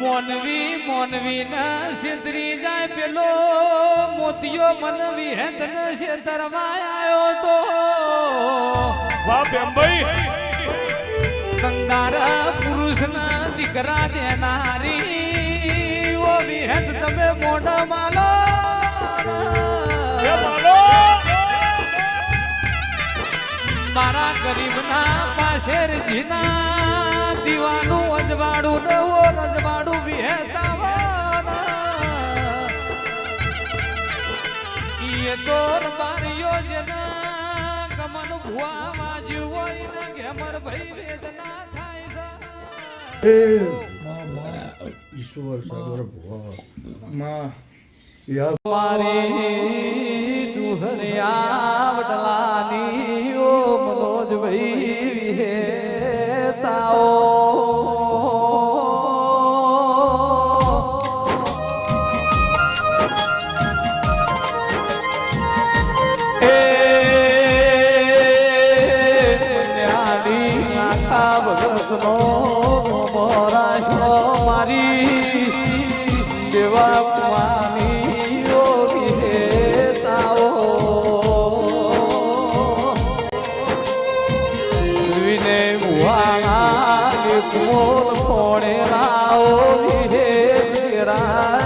મોનવી મોનવી ન છેતરી જાય પેલો. મોતિયો મનવી હે ન છેતરવા આવ્યો તો. વાહ બેમભાઈ કંગાર પુરુષ ના દીકરા દેનારી. ઓ વિહેત તમે મોઢા માલો. મારા ગરીબના પાશેર જીના દીવાનું ઈએ તો બારીઓ જેના ગમન ભુવા વાજ્યું હોય ને ઘેમર ભઈ વેદના થાય છે એ માં ઈશ્વર સાગર ભગવાનમાં. યા મારી ડુહરિયા વડલાની ઓ મનોજ ભાઈ ભગતનો મોરાશો મારી દેવા વિહેતાઓ વિને મોલ કોણે રાઓ વિહે તેરા.